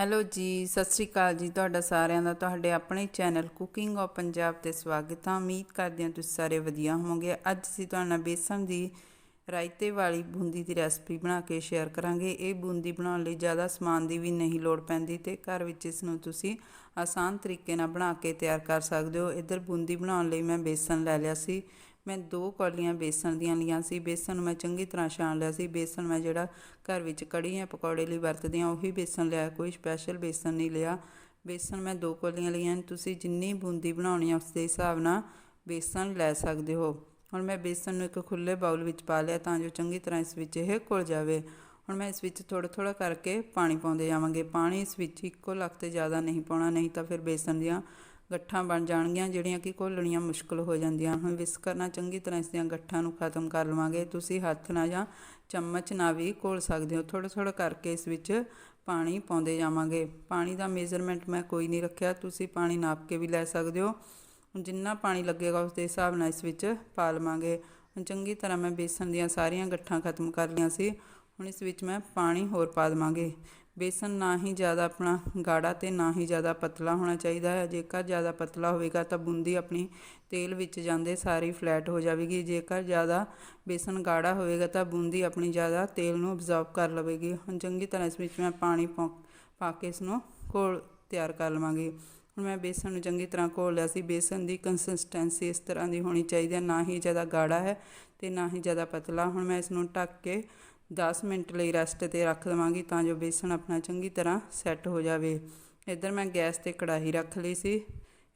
Hello ਜੀ, ਸਤਿ ਸ੍ਰੀ ਅਕਾਲ ਜੀ ਤੁਹਾਡਾ ਸਾਰਿਆਂ ਦਾ, ਤੁਹਾਡੇ ਆਪਣੇ ਚੈਨਲ ਕੁਕਿੰਗ ਆਫ ਪੰਜਾਬ ਤੇ ਸਵਾਗਤ ਹੈ। ਉਮੀਦ ਕਰਦੇ ਹਾਂ ਤੁਸੀਂ ਸਾਰੇ ਵਧੀਆ ਹੋਵੋਗੇ। ਅੱਜ ਅਸੀਂ ਤੁਹਾਡੇ ਨਾਲ ਬੇਸਣ ਦੀ ਰਾਇਤੇ ਵਾਲੀ ਬੂੰਦੀ ਦੀ ਰੈਸਪੀ ਬਣਾ ਕੇ ਸ਼ੇਅਰ ਕਰਾਂਗੇ। ਇਹ ਬੂੰਦੀ ਬਣਾਉਣ ਲਈ ਜ਼ਿਆਦਾ ਸਮਾਨ ਦੀ ਵੀ ਨਹੀਂ ਲੋੜ ਪੈਂਦੀ ਤੇ ਘਰ ਵਿੱਚ ਇਸ ਨੂੰ ਤੁਸੀਂ ਆਸਾਨ ਤਰੀਕੇ ਨਾਲ ਬਣਾ ਕੇ ਤਿਆਰ ਕਰ ਸਕਦੇ ਹੋ। ਇੱਧਰ ਬੂੰਦੀ ਬਣਾਉਣ ਲਈ ਮੈਂ ਬੇਸਣ ਲੈ ਲਿਆ ਸੀ। ਮੈਂ ਦੋ ਕੌਲੀਆਂ ਬੇਸਣ ਦੀਆਂ ਲੀਆਂ ਸੀ। ਬੇਸਣ ਨੂੰ ਮੈਂ ਚੰਗੀ ਤਰ੍ਹਾਂ ਛਾਣ ਲਿਆ ਸੀ। ਬੇਸਣ ਮੈਂ ਜਿਹੜਾ ਘਰ ਵਿੱਚ ਕੜੀ ਜਾਂ ਪਕੌੜੇ ਲਈ ਵਰਤਦੇ ਹਾਂ, ਉਹੀ ਬੇਸਣ ਲਿਆ, ਕੋਈ ਸਪੈਸ਼ਲ ਬੇਸਣ ਨਹੀਂ ਲਿਆ। ਬੇਸਣ ਮੈਂ ਦੋ ਕੌਲੀਆਂ ਲਈਆਂ ਤੁਸੀਂ ਜਿੰਨੀ ਬੂੰਦੀ ਬਣਾਉਣੀ ਆ ਉਸ ਦੇ ਹਿਸਾਬ ਨਾਲ ਬੇਸਣ ਲੈ ਸਕਦੇ ਹੋ। ਹੁਣ ਮੈਂ ਬੇਸਣ ਨੂੰ ਇੱਕ ਖੁੱਲੇ ਬਾਉਲ ਵਿੱਚ ਪਾ ਲਿਆ ਤਾਂ ਜੋ ਚੰਗੀ ਤਰ੍ਹਾਂ ਇਸ ਵਿੱਚ ਇਹ ਘੁਲ ਜਾਵੇ। ਹੁਣ ਮੈਂ ਇਸ ਵਿੱਚ ਥੋੜਾ ਥੋੜਾ ਕਰਕੇ ਪਾਣੀ ਪਾਉਂਦੇ ਜਾਵਾਂਗੇ। ਪਾਣੀ ਇਸ ਵਿੱਚ ਇੱਕੋ ਲੱਖ ਤੇ ਜ਼ਿਆਦਾ ਨਹੀਂ ਪਾਉਣਾ, ਨਹੀਂ ਤਾਂ ਫਿਰ ਬੇਸਣ ਦੀਆਂ ਗੱਠਾਂ ਬਣ ਜਾਣਗੀਆਂ, ਜਿਹੜੀਆਂ ਕਿ ਘੋਲਣੀਆਂ ਮੁਸ਼ਕਲ ਹੋ ਜਾਂਦੀਆਂ ਹੁਣ ਵਿਸਕਰ ਨਾਲ ਚੰਗੀ ਤਰ੍ਹਾਂ ਇਸ ਦੀਆਂ ਗੱਠਾਂ ਨੂੰ ਖਤਮ ਕਰ ਲਵਾਂਗੇ। ਤੁਸੀਂ ਹੱਥ ਨਾਲ ਜਾਂ ਚਮਚ ਨਾਲ ਵੀ ਘੋਲ ਸਕਦੇ ਹੋ। ਥੋੜਾ ਥੋੜਾ ਕਰਕੇ ਇਸ ਵਿੱਚ ਪਾਣੀ ਪਾਉਂਦੇ ਜਾਵਾਂਗੇ। ਪਾਣੀ ਦਾ ਮੇਜ਼ਰਮੈਂਟ ਮੈਂ ਕੋਈ ਨਹੀਂ ਰੱਖਿਆ। ਤੁਸੀਂ ਪਾਣੀ ਨਾਪ ਕੇ ਵੀ ਲੈ ਸਕਦੇ ਹੋ। ਜਿੰਨਾ ਪਾਣੀ ਲੱਗੇਗਾ ਉਸ ਦੇ ਹਿਸਾਬ ਨਾਲ ਇਸ ਵਿੱਚ ਪਾ ਲਵਾਂਗੇ। ਹੁਣ ਚੰਗੀ ਤਰ੍ਹਾਂ ਮੈਂ ਬੇਸਣ ਦੀਆਂ ਸਾਰੀਆਂ ਗੱਠਾਂ ਖਤਮ ਕਰ ਲਈਆਂ ਸੀ। ਹੁਣ ਇਸ ਵਿੱਚ ਮੈਂ ਪਾਣੀ ਹੋਰ ਪਾ ਦੇਵਾਂਗੇ। ਬੇਸਨ ਨਾ ਹੀ ਜ਼ਿਆਦਾ ਆਪਣਾ ਗਾੜਾ ਤੇ ਨਾ ਹੀ ਜ਼ਿਆਦਾ ਪਤਲਾ ਹੋਣਾ ਚਾਹੀਦਾ ਹੈ। ਜੇਕਰ ਜ਼ਿਆਦਾ ਪਤਲਾ ਹੋਵੇਗਾ ਤਾਂ ਬੂੰਦੀ ਆਪਣੀ ਤੇਲ ਵਿੱਚ ਜਾਂਦੇ ਸਾਰੀ ਫਲੈਟ ਹੋ ਜਾਵੇਗੀ। ਜੇਕਰ ਜ਼ਿਆਦਾ ਬੇਸਨ ਗਾੜਾ ਹੋਵੇਗਾ ਤਾਂ ਬੂੰਦੀ ਆਪਣੀ ਜ਼ਿਆਦਾ ਤੇਲ ਨੂੰ ਅਬਜ਼ੌਰਬ ਕਰ ਲਵੇਗੀ। ਹੁਣ ਚੰਗੀ ਤਰ੍ਹਾਂ ਇਸ ਵਿੱਚ ਮੈਂ ਪਾਣੀ ਪਾ ਕੇ ਇਸ ਨੂੰ ਘੋਲ ਤਿਆਰ ਕਰ ਲਵਾਂਗੀ। ਹੁਣ ਮੈਂ ਬੇਸਨ ਨੂੰ ਚੰਗੀ ਤਰ੍ਹਾਂ ਘੋਲ ਲਿਆ ਸੀ। ਬੇਸਨ ਦੀ ਕੰਸਿਸਟੈਂਸੀ ਇਸ ਤਰ੍ਹਾਂ ਦੀ ਹੋਣੀ ਚਾਹੀਦੀ ਹੈ। ਨਾ ਹੀ ਜ਼ਿਆਦਾ ਗਾੜਾ ਹੈ ਤੇ ਨਾ ਹੀ ਜ਼ਿਆਦਾ ਪਤਲਾ। ਹੁਣ ਮੈਂ ਇਸ ਨੂੰ ਢੱਕ ਕੇ 10 ਮਿੰਟ ਲਈ ਰੈਸਟ ਤੇ ਰੱਖ ਦਵਾਂਗੀ ਤਾਂ ਜੋ ਬੇਸਣ ਆਪਣਾ ਚੰਗੀ ਤਰ੍ਹਾਂ ਸੈੱਟ ਹੋ ਜਾਵੇ। ਇੱਧਰ ਮੈਂ ਗੈਸ ਤੇ ਕੜਾਹੀ ਰੱਖ ਲਈ ਸੀ।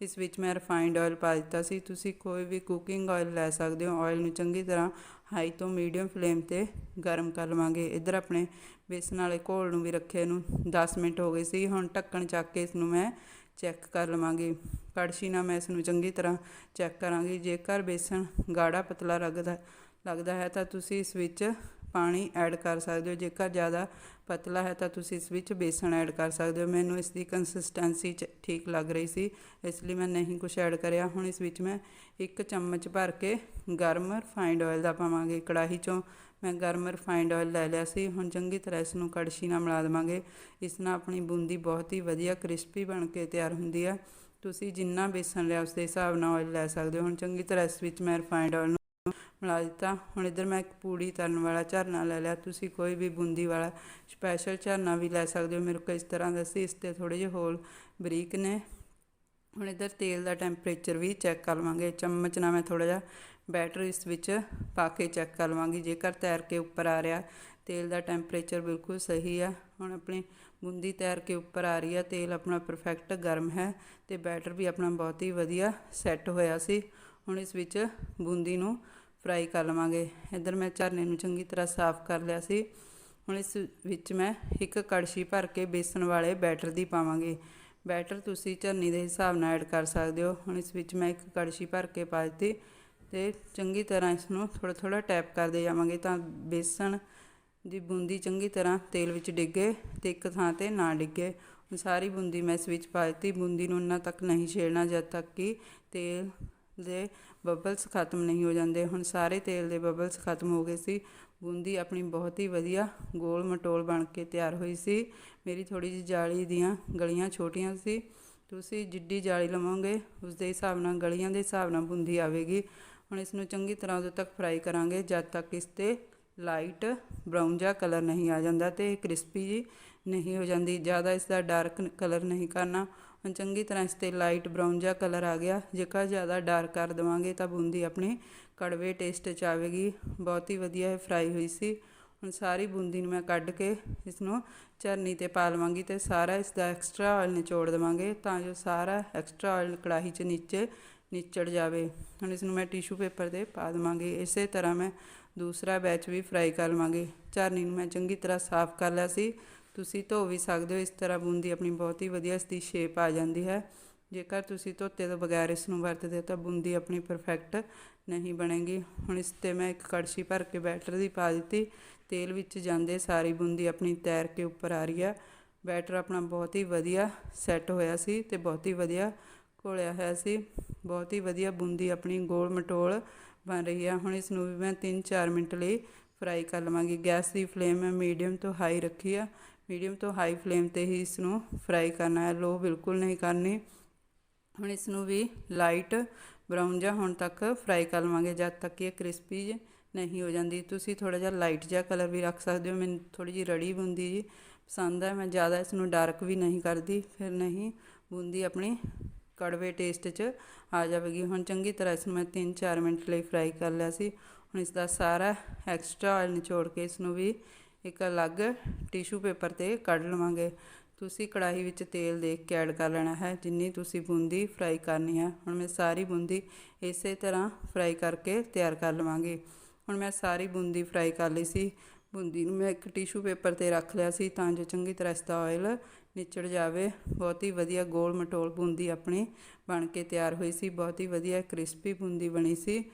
ਇਸ ਵਿੱਚ ਮੈਂ ਰਿਫਾਈਨਡ ਆਇਲ ਪਾ ਦਿੱਤਾ ਸੀ। ਤੁਸੀਂ ਕੋਈ ਵੀ ਕੁਕਿੰਗ ਆਇਲ ਲੈ ਸਕਦੇ ਹੋ। ਆਇਲ ਨੂੰ ਚੰਗੀ ਤਰ੍ਹਾਂ ਹਾਈ ਤੋਂ ਮੀਡੀਅਮ ਫਲੇਮ ਤੇ ਗਰਮ ਕਰ ਲਵਾਂਗੇ। ਇੱਧਰ ਆਪਣੇ ਬੇਸਣ ਵਾਲੇ ਘੋਲ ਨੂੰ ਵੀ ਰੱਖੇ ਨੂੰ 10 ਮਿੰਟ ਹੋ ਗਏ ਸੀ। ਹੁਣ ਢੱਕਣ ਚੱਕ ਕੇ ਇਸ ਨੂੰ ਮੈਂ ਚੈੱਕ ਕਰ ਲਵਾਂਗੀ। ਕੜਛੀ ਨਾਲ ਮੈਂ ਇਸ ਨੂੰ ਚੰਗੀ ਤਰ੍ਹਾਂ ਚੈੱਕ ਕਰਾਂਗੀ। ਜੇਕਰ ਬੇਸਣ ਗਾੜਾ ਪਤਲਾ ਲੱਗਦਾ ਲੱਗਦਾ ਹੈ ਤਾਂ ਤੁਸੀਂ ਇਸ ਵਿੱਚ ਪਾਣੀ ਐਡ ਕਰ ਸਕਦੇ ਹੋ। ਜੇਕਰ ਜ਼ਿਆਦਾ ਪਤਲਾ ਹੈ ਤਾਂ ਤੁਸੀਂ ਇਸ ਵਿੱਚ ਬੇਸਣ ਐਡ ਕਰ ਸਕਦੇ ਹੋ। ਮੈਨੂੰ ਇਸ ਦੀ ਕੰਸਿਸਟੈਂਸੀ ਚ ਠੀਕ ਲੱਗ ਰਹੀ ਸੀ, ਇਸ ਲਈ ਮੈਂ ਨਹੀਂ ਕੁਝ ਐਡ ਕਰਿਆ। ਹੁਣ ਇਸ ਵਿੱਚ ਮੈਂ ਇੱਕ ਚਮਚ ਭਰ ਕੇ ਗਰਮ ਰਿਫਾਈਂਡ ਆਇਲ ਦਾ ਪਾਵਾਂਗੇ। ਕੜਾਹੀ ਚੋਂ ਮੈਂ ਗਰਮ ਰਿਫਾਈਂਡ ਆਇਲ ਲੈ ਲਿਆ ਸੀ। ਹੁਣ ਚੰਗੀ ਤਰ੍ਹਾਂ ਇਸ ਨੂੰ ਕੜਛੀ ਨਾਲ ਮਿਲਾ ਦੇਵਾਂਗੇ। ਇਸ ਨਾਲ ਆਪਣੀ ਬੂੰਦੀ ਬਹੁਤ ਹੀ ਵਧੀਆ ਕ੍ਰਿਸਪੀ ਬਣ ਕੇ ਤਿਆਰ ਹੁੰਦੀ ਹੈ ਤੁਸੀਂ ਜਿੰਨਾ ਬੇਸਣ ਲਿਆ, ਉਸ ਦੇ ਹਿਸਾਬ ਨਾਲ ਆਇਲ ਲੈ ਸਕਦੇ ਹੋ। ਹੁਣ ਚੰਗੀ ਤਰ੍ਹਾਂ ਇਸ ਵਿੱਚ ਮੈਂ ਰਿਫਾਈਨਡ ਆਇਲ ਮਿਲਾ ਦਿੱਤਾ। ਹੁਣ ਇੱਧਰ ਮੈਂ ਇੱਕ ਪੂੜੀ ਤਰਨ ਵਾਲਾ ਝਰਨਾ ਲੈ ਲਿਆ। ਤੁਸੀਂ ਕੋਈ ਵੀ ਬੂੰਦੀ ਵਾਲਾ ਸਪੈਸ਼ਲ ਝਰਨਾ ਵੀ ਲੈ ਸਕਦੇ ਹੋ। ਮੇਰੇ ਕੋਲ ਇਸ ਤਰ੍ਹਾਂ ਦਾ ਸੀ, ਇਸ ਤੇ ਥੋੜੇ ਜਿਹੇ ਹੋਲ ਬਰੀਕ ਨੇ। ਹੁਣ ਇੱਧਰ ਤੇਲ ਦਾ ਟੈਂਪਰੇਚਰ ਵੀ ਚੈੱਕ ਕਰ ਲਵਾਂਗੇ। ਚਮਚ ਨਾਲ ਮੈਂ ਥੋੜਾ ਜਿਹਾ ਬੈਟਰ ਇਸ ਵਿੱਚ ਪਾ ਕੇ ਚੈੱਕ ਕਰ ਲਵਾਂਗੀ। ਜੇਕਰ ਤੈਰ ਕੇ ਉੱਪਰ ਆ ਰਿਹਾ, ਤੇਲ ਦਾ ਟੈਂਪਰੇਚਰ ਬਿਲਕੁਲ ਸਹੀ ਆ। ਹੁਣ ਆਪਣੀ ਬੂੰਦੀ ਤੈਰ ਕੇ ਉੱਪਰ ਆ ਰਹੀ ਆ। ਤੇਲ ਆਪਣਾ ਪਰਫੈਕਟ ਗਰਮ ਹੈ ਤੇ ਬੈਟਰ ਵੀ ਆਪਣਾ ਬਹੁਤ ਹੀ ਵਧੀਆ ਸੈੱਟ ਹੋਇਆ ਸੀ। ਹੁਣ ਇਸ ਵਿੱਚ ਬੂੰਦੀ ਨੂੰ ਫਰਾਈ ਕਰ ਲਵਾਂਗੇ। ਇੱਧਰ ਮੈਂ ਝਰਨੇ ਨੂੰ ਚੰਗੀ ਤਰ੍ਹਾਂ ਸਾਫ਼ ਕਰ ਲਿਆ ਸੀ। ਹੁਣ ਇਸ ਵਿੱਚ ਮੈਂ ਇੱਕ ਕੜਛੀ ਭਰ ਕੇ ਬੇਸਣ ਵਾਲੇ ਬੈਟਰ ਦੀ ਪਾਵਾਂਗੇ। ਬੈਟਰ ਤੁਸੀਂ ਝਰਨੀ ਦੇ ਹਿਸਾਬ ਨਾਲ ਐਡ ਕਰ ਸਕਦੇ ਹੋ। ਹੁਣ ਇਸ ਵਿੱਚ ਮੈਂ ਇੱਕ ਕੜਛੀ ਭਰ ਕੇ ਪਾ ਦਿੱਤੀ ਤੇ ਚੰਗੀ ਤਰ੍ਹਾਂ ਇਸ ਨੂੰ ਥੋੜਾ ਥੋੜਾ ਟੈਪ ਕਰਦੇ ਜਾਵਾਂਗੇ ਤਾਂ ਬੇਸਣ ਦੀ ਬੂੰਦੀ ਚੰਗੀ ਤਰ੍ਹਾਂ ਤੇਲ ਵਿੱਚ ਡਿੱਗੇ ਤੇ ਇੱਕ ਥਾਂ ਤੇ ਨਾ ਡਿੱਗੇ। ਸਾਰੀ ਬੂੰਦੀ ਮੈਂ ਇਸ ਵਿੱਚ ਪਾ ਦਿੱਤੀ। ਬੂੰਦੀ ਨੂੰ ਉਹਨਾਂ ਤੱਕ ਨਹੀਂ ਛੇੜਨਾ ਜਦ ਤੱਕ ਕਿ ਤੇਲ ਦੇ ਬਬਲਸ ਖਤਮ ਨਹੀਂ ਹੋ ਜਾਂਦੇ। ਹੁਣ ਸਾਰੇ ਤੇਲ ਦੇ ਬਬਲਸ ਖਤਮ ਹੋ ਗਏ ਸੀ। ਬੂੰਦੀ ਆਪਣੀ ਬਹੁਤ ਹੀ ਵਧੀਆ ਗੋਲ ਮਟੋਲ ਬਣ ਕੇ ਤਿਆਰ ਹੋਈ ਸੀ। ਮੇਰੀ ਥੋੜੀ ਜਿਹੀ ਜਾਲੀ ਦੀਆਂ ਗਲੀਆਂ ਛੋਟੀਆਂ ਸੀ। ਤੁਸੀਂ ਜਿੱਡੀ ਜਾਲੀ ਲਵੋਗੇ ਉਸ ਦੇ ਹਿਸਾਬ ਨਾਲ, ਗਲੀਆਂ ਦੇ ਹਿਸਾਬ ਨਾਲ ਬੂੰਦੀ ਆਵੇਗੀ। ਹੁਣ ਇਸ ਨੂੰ ਚੰਗੀ ਤਰ੍ਹਾਂ ਉਦੋਂ ਤੱਕ ਫਰਾਈ ਕਰਾਂਗੇ, ਜਦ ਤੱਕ ਇਸ ਤੇ ਲਾਈਟ ਬਰਾਊਨ ਜਿਹਾ ਕਲਰ ਨਹੀਂ ਆ ਜਾਂਦਾ ਤੇ ਕ੍ਰਿਸਪੀ ਜੀ ਨਹੀਂ ਹੋ ਜਾਂਦੀ। ਜ਼ਿਆਦਾ ਇਸ ਦਾ ਡਾਰਕ ਕਲਰ ਨਹੀਂ ਕਰਨਾ। ਹੁਣ ਚੰਗੀ ਤਰ੍ਹਾਂ ਇਸ ਤੇ ਲਾਈਟ ਬ੍ਰਾਊਨ ਜਿਹਾ ਕਲਰ ਆ ਗਿਆ। ਜੇਕਰ ਜ਼ਿਆਦਾ ਡਾਰਕ ਕਰ ਦਵਾਂਗੇ ਤਾਂ ਬੂੰਦੀ ਆਪਣੀ ਕੜਵੇ ਟੇਸਟ ਚ ਆਵੇਗੀ। ਬਹੁਤ ਹੀ ਵਧੀਆ ਇਹ ਫਰਾਈ ਹੋਈ ਸੀ। ਹੁਣ ਸਾਰੀ ਬੂੰਦੀ ਨੂੰ ਮੈਂ ਕੱਢ ਕੇ ਇਸ ਨੂੰ ਚਰਨੀ ਤੇ ਪਾ ਲਵਾਂਗੀ ਤੇ ਸਾਰਾ ਇਸ ਦਾ ਐਕਸਟਰਾ ਆਇਲ ਨਿਚੋੜ ਦਵਾਂਗੇ ਤਾਂ ਜੋ ਸਾਰਾ ਐਕਸਟਰਾ ਆਇਲ ਕੜਾਹੀ 'ਚ ਨੀਚੇ ਨਿਚੜ ਜਾਵੇ। ਹੁਣ ਇਸ ਨੂੰ ਮੈਂ ਟਿਸ਼ੂ ਪੇਪਰ ਤੇ ਪਾ ਦਵਾਂਗੀ। ਇਸੇ ਤਰ੍ਹਾਂ ਮੈਂ ਦੂਸਰਾ ਬੈਚ ਵੀ ਫਰਾਈ ਕਰ ਲਵਾਂਗੇ। ਚਰਨੀ ਨੂੰ ਮੈਂ ਚੰਗੀ ਤਰ੍ਹਾਂ ਸਾਫ਼ ਕਰ ਲਿਆ ਸੀ। ਤੁਸੀਂ ਧੋ ਵੀ ਸਕਦੇ ਹੋ, ਇਸ ਤਰ੍ਹਾਂ ਬੂੰਦੀ ਆਪਣੀ ਬਹੁਤ ਹੀ ਵਧੀਆ ਇਸ ਦੀ ਸ਼ੇਪ ਆ ਜਾਂਦੀ ਹੈ। ਜੇਕਰ ਤੁਸੀਂ ਧੋਤੇ ਤੋਂ ਬਗੈਰ ਇਸ ਨੂੰ ਵਰਤਦੇ ਤਾਂ ਬੂੰਦੀ ਆਪਣੀ ਪਰਫੈਕਟ ਨਹੀਂ ਬਣੇਗੀ। ਹੁਣ ਇਸ ਤੇ ਮੈਂ ਇੱਕ ਕੜਛੀ ਭਰ ਕੇ ਬੈਟਰ ਦੀ ਪਾ ਦਿੱਤੀ। ਤੇਲ ਵਿੱਚ ਜਾਂਦੇ ਸਾਰੀ ਬੂੰਦੀ ਆਪਣੀ ਤੈਰ ਕੇ ਉੱਪਰ ਆ ਰਹੀ ਹੈ। ਬੈਟਰ ਆਪਣਾ ਬਹੁਤ ਹੀ ਵਧੀਆ ਸੈੱਟ ਹੋਇਆ ਸੀ ਤੇ ਬਹੁਤ ਹੀ ਵਧੀਆ ਘੋਲਿਆ ਹੋਇਆ ਸੀ। ਬਹੁਤ ਹੀ ਵਧੀਆ ਬੂੰਦੀ ਆਪਣੀ ਗੋਲ ਮਟੋਲ ਬਣ ਰਹੀ ਹੈ। ਹੁਣ ਇਸ ਨੂੰ ਵੀ ਮੈਂ 3-4 ਮਿੰਟ ਲਈ ਫਰਾਈ ਕਰ ਲਵਾਂਗੀ। ਗੈਸ ਦੀ ਫਲੇਮ ਮੈਂ ਮੀਡੀਅਮ ਤੋਂ ਹਾਈ ਰੱਖੀ ਆ। ਮੀਡੀਅਮ ਤੋਂ ਹਾਈ ਫਲੇਮ ਤੇ ਹੀ ਇਸ ਨੂੰ ਫਰਾਈ ਕਰਨਾ ਹੈ। ਲੋ, ਬਿਲਕੁਲ ਨਹੀਂ ਕਰਨੀ। ਹੁਣ ਇਸ ਨੂੰ ਵੀ ਲਾਈਟ ਬਰਾਊਨ ਜਿਹਾ ਹੋਣ ਤੱਕ ਫਰਾਈ ਕਰ ਲਵਾਂਗੇ, ਜਦ ਤੱਕ ਇਹ ਕ੍ਰਿਸਪੀ ਨਹੀਂ ਹੋ ਜਾਂਦੀ। ਤੁਸੀਂ ਥੋੜਾ ਜਿਹਾ ਲਾਈਟ ਜਿਹਾ ਕਲਰ ਵੀ ਰੱਖ ਸਕਦੇ ਹੋ। ਮੈਨੂੰ ਥੋੜੀ ਜਿਹੀ ਰੜੀ ਬੂੰਦੀ ਜੀ ਪਸੰਦ ਹੈ। ਮੈਂ ਜ਼ਿਆਦਾ ਇਸ ਨੂੰ ਡਾਰਕ ਵੀ ਨਹੀਂ ਕਰਦੀ। ਫਿਰ ਨਹੀਂ, ਬੂੰਦੀ ਆਪਣੀ ਕੜਵੇ ਟੇਸਟ 'ਚ ਆ ਜਾਵੇਗੀ। ਹੁਣ ਚੰਗੀ ਤਰ੍ਹਾਂ ਇਸ ਨੂੰ ਮੈਂ 3-4 ਮਿੰਟ ਲਈ ਫਰਾਈ ਕਰ ਲਿਆ ਸੀ। ਹੁਣ ਇਸ ਦਾ ਸਾਰਾ ਐਕਸਟਰਾ ਆਇਲ ਨਿਚੋੜ ਕੇ ਇਸ ਨੂੰ ਵੀ ਇੱਕ ਅਲੱਗ ਟਿਸ਼ੂ ਪੇਪਰ ਤੇ ਕੱਢ ਲਵਾਂਗੇ। ਤੁਸੀਂ ਕੜਾਹੀ ਵਿੱਚ ਤੇਲ ਦੇਖ ਕੇ ਐਡ ਕਰ ਲੈਣਾ ਹੈ। ਜਿੰਨੀ ਤੁਸੀਂ ਬੂੰਦੀ ਫਰਾਈ ਕਰਨੀ ਹੈ, ਹੁਣ ਮੈਂ ਸਾਰੀ ਬੂੰਦੀ ਇਸੇ ਤਰ੍ਹਾਂ ਫਰਾਈ ਕਰਕੇ ਤਿਆਰ ਕਰ ਲਵਾਂਗੀ। ਹੁਣ ਮੈਂ ਸਾਰੀ ਬੂੰਦੀ ਫਰਾਈ ਕਰ ਲਈ ਸੀ। ਬੂੰਦੀ ਨੂੰ ਮੈਂ ਇੱਕ ਟਿਸ਼ੂ ਪੇਪਰ ਤੇ ਰੱਖ ਲਿਆ ਸੀ ਤਾਂ ਜੋ ਚੰਗੀ ਤਰ੍ਹਾਂ ਇਸ ਦਾ ਆਇਲ ਨਿਚੜ ਜਾਵੇ। ਬਹੁਤ ਹੀ ਵਧੀਆ ਗੋਲ ਮਟੋਲ ਬੂੰਦੀ ਆਪਣੀ ਬਣ ਕੇ ਤਿਆਰ ਹੋਈ ਸੀ। ਬਹੁਤ ਹੀ ਵਧੀਆ ਕ੍ਰਿਸਪੀ ਬੂੰਦੀ ਬਣੀ ਸੀ।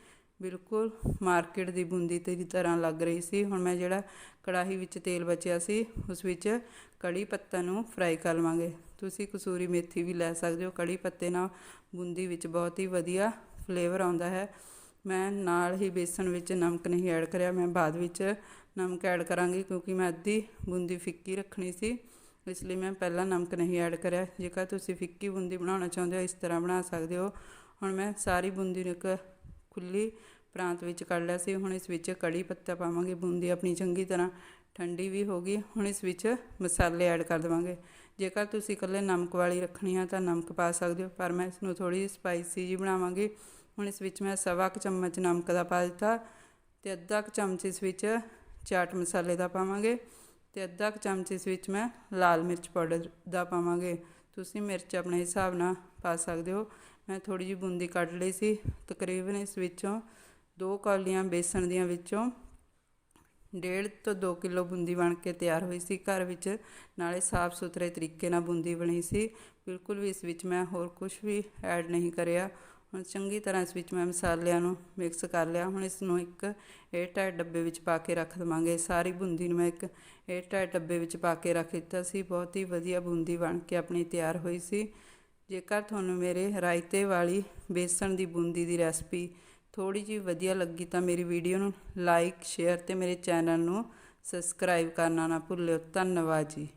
ਬਿਲਕੁਲ ਮਾਰਕੀਟ ਦੀ ਬੂੰਦੀ ਤੇ ਦੀ ਤਰ੍ਹਾਂ ਲੱਗ ਰਹੀ ਸੀ। ਹੁਣ ਮੈਂ ਜਿਹੜਾ ਕੜਾਹੀ ਵਿੱਚ ਤੇਲ ਬਚਿਆ ਸੀ, ਉਸ ਵਿੱਚ ਕੜੀ ਪੱਤਾ ਨੂੰ ਫਰਾਈ ਕਰ ਲਵਾਂਗੇ। ਤੁਸੀਂ ਕਸੂਰੀ ਮੇਥੀ ਵੀ ਲੈ ਸਕਦੇ ਹੋ। ਕੜੀ ਪੱਤੇ ਨਾਲ ਬੂੰਦੀ ਵਿੱਚ ਬਹੁਤ ਹੀ ਵਧੀਆ ਫਲੇਵਰ ਆਉਂਦਾ ਹੈ। ਮੈਂ ਨਾਲ ਹੀ ਬੇਸਣ ਵਿੱਚ ਨਮਕ ਨਹੀਂ ਐਡ ਕਰਿਆ। ਮੈਂ ਬਾਅਦ ਵਿੱਚ ਨਮਕ ਐਡ ਕਰਾਂਗੀ ਕਿਉਂਕਿ ਮੈਂ ਅੱਧੀ ਬੂੰਦੀ ਫਿੱਕੀ ਰੱਖਣੀ ਸੀ, ਇਸ ਲਈ ਮੈਂ ਪਹਿਲਾਂ ਨਮਕ ਨਹੀਂ ਐਡ ਕਰਿਆ। ਜੇਕਰ ਤੁਸੀਂ ਫਿੱਕੀ ਬੂੰਦੀ ਬਣਾਉਣਾ ਚਾਹੁੰਦੇ ਹੋ, ਇਸ ਤਰ੍ਹਾਂ ਬਣਾ ਸਕਦੇ ਹੋ। ਹੁਣ ਮੈਂ ਸਾਰੀ ਬੂੰਦੀ ਨੂੰ ਇੱਕ ਖੁੱਲੀ ਪ੍ਰਾਂਤ ਵਿੱਚ ਕੱਢ ਲਿਆ ਸੀ। ਹੁਣ ਇਸ ਵਿੱਚ ਕੜੀ ਪੱਤਾ ਪਾਵਾਂਗੇ, ਬੂੰਦੀ ਆਪਣੀ ਚੰਗੀ ਤਰ੍ਹਾਂ ਠੰਡੀ ਵੀ ਹੋ ਗਈ। ਹੁਣ ਇਸ ਵਿੱਚ ਮਸਾਲੇ ਐਡ ਕਰ ਦੇਵਾਂਗੇ। ਜੇਕਰ ਤੁਸੀਂ ਇਕੱਲੇ ਨਮਕ ਵਾਲੀ ਰੱਖਣੀ ਆ ਤਾਂ ਨਮਕ ਪਾ ਸਕਦੇ ਹੋ, ਪਰ ਮੈਂ ਇਸ ਨੂੰ ਥੋੜੀ ਸਪਾਈਸੀ ਜੀ ਬਣਾਵਾਂਗੀ। ਹੁਣ ਇਸ ਵਿੱਚ ਮੈਂ ਸਵਾ ਕੁ ਚਮਚ ਨਮਕ ਦਾ ਪਾ ਦਿੱਤਾ ਤੇ ਅੱਧਾ ਕੁ ਚਮਚ ਇਸ ਵਿੱਚ ਚਾਟ ਮਸਾਲੇ ਦਾ ਪਾਵਾਂਗੇ ਤੇ ਅੱਧਾ ਕੁ ਚਮਚ ਇਸ ਵਿੱਚ ਮੈਂ ਲਾਲ ਮਿਰਚ ਪਾਊਡਰ ਦਾ ਪਾਵਾਂਗੇ। ਤੁਸੀਂ ਮਿਰਚ ਆਪਣੇ ਹਿਸਾਬ ਨਾਲ ਪਾ ਸਕਦੇ ਹੋ। ਮੈਂ ਥੋੜੀ ਜਿਹੀ ਬੂੰਦੀ ਕੱਢ ਲਈ ਸੀ, ਤਕਰੀਬਨ ਇਸ ਵਿੱਚੋਂ ਦੋ ਕੌਲੀਆਂ ਬੇਸਣ ਦੀਆਂ ਵਿੱਚੋਂ ਡੇਢ ਤੋਂ 2 ਕਿਲੋ ਬੂੰਦੀ ਬਣ ਕੇ ਤਿਆਰ ਹੋਈ ਸੀ। ਘਰ ਵਿੱਚ ਨਾਲੇ ਸਾਫ਼ ਸੁਥਰੇ ਤਰੀਕੇ ਨਾਲ ਬੂੰਦੀ ਬਣੀ ਸੀ। ਬਿਲਕੁਲ ਵੀ ਇਸ ਵਿੱਚ ਮੈਂ ਹੋਰ ਕੁਝ ਵੀ ਐਡ ਨਹੀਂ ਕਰਿਆ। ਹੁਣ ਚੰਗੀ ਤਰ੍ਹਾਂ ਇਸ ਵਿੱਚ ਮੈਂ ਮਸਾਲਿਆਂ ਨੂੰ ਮਿਕਸ ਕਰ ਲਿਆ। ਹੁਣ ਇਸ ਨੂੰ ਇੱਕ 에ਅਰਟਾਈਟ ਡੱਬੇ ਵਿੱਚ ਪਾ ਕੇ ਰੱਖ ਦਵਾਂਗੇ। ਸਾਰੀ ਬੂੰਦੀ ਨੂੰ ਮੈਂ ਇੱਕ 에ਅਰਟਾਈਟ ਡੱਬੇ ਵਿੱਚ ਪਾ ਕੇ ਰੱਖ ਦਿੱਤਾ ਸੀ। ਬਹੁਤ ਹੀ ਵਧੀਆ ਬੂੰਦੀ ਬਣ ਕੇ ਆਪਣੀ ਤਿਆਰ ਹੋਈ ਸੀ। ਜੇਕਰ ਤੁਹਾਨੂੰ ਮੇਰੇ ਰਾਇਤੇ ਵਾਲੀ ਬੇਸਣ ਦੀ ਬੂੰਦੀ ਦੀ ਰੈਸਪੀ ਥੋੜੀ ਜਿਹੀ ਵਧੀਆ ਲੱਗੀ ਤਾਂ ਮੇਰੀ ਵੀਡੀਓ ਨੂੰ ਲਾਈਕ, ਸ਼ੇਅਰ ਤੇ ਮੇਰੇ ਚੈਨਲ ਨੂੰ ਸਬਸਕ੍ਰਾਈਬ ਕਰਨਾ ਨਾ ਭੁੱਲਿਓ। ਧੰਨਵਾਦ ਜੀ।